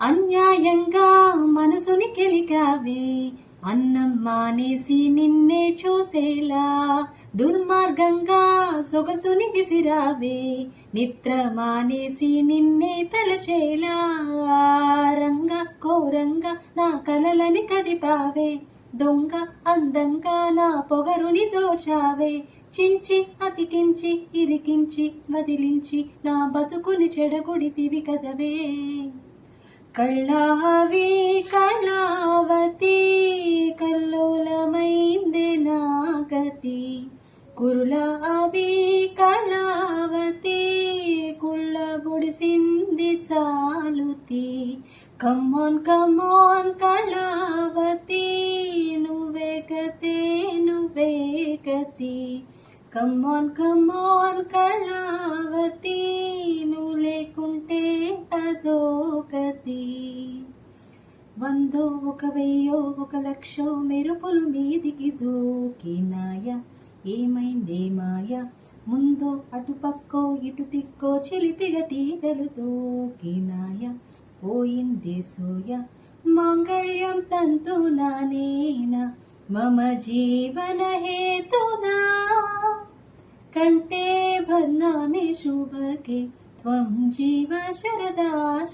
అన్యాయంగా మనసుని కెలికావే. అన్నం మానేసి నిన్నే చూసేలా. దుర్మార్గంగా సొగసుని విసిరావే. నిద్ర మానేసి నిన్నే తలచేలా. రంగ కోరంగా నా కలలని కదిపావే. దొంగ అందంగా నా పొగరుని దోచావే. చించి అతికించి ఇరికించి వదిలించి నా బతుకుని చెడగొడితివి కదవే. కళ్ళావి కళావతి కల్లోలమైందే నాగతి కురులావి కళావతి కుళ్ళ బుడిసింది చాలుతి. కమ్మోన్ కమ్మోన్ కళావతి నువ్వే గతే నువ్వే గతి. కమ్మోన్ కమ్మోన్ కళావతి. దో గతి వందో ఒక వెయ్యో ఒక లక్షో మెరుపులు మీదికి దూకినాయ? ఏమైందే మాయ? ముందో అటుపక్కో ఇటు తిక్కో చిలిపిగ తీగలు దూకినాయ? పోయిందే సోయ మాంగళ్యం తంతు నానేన మమ జీవన హేతునా? కంటే భన్నామే శుభకే त्वं जीव शरदा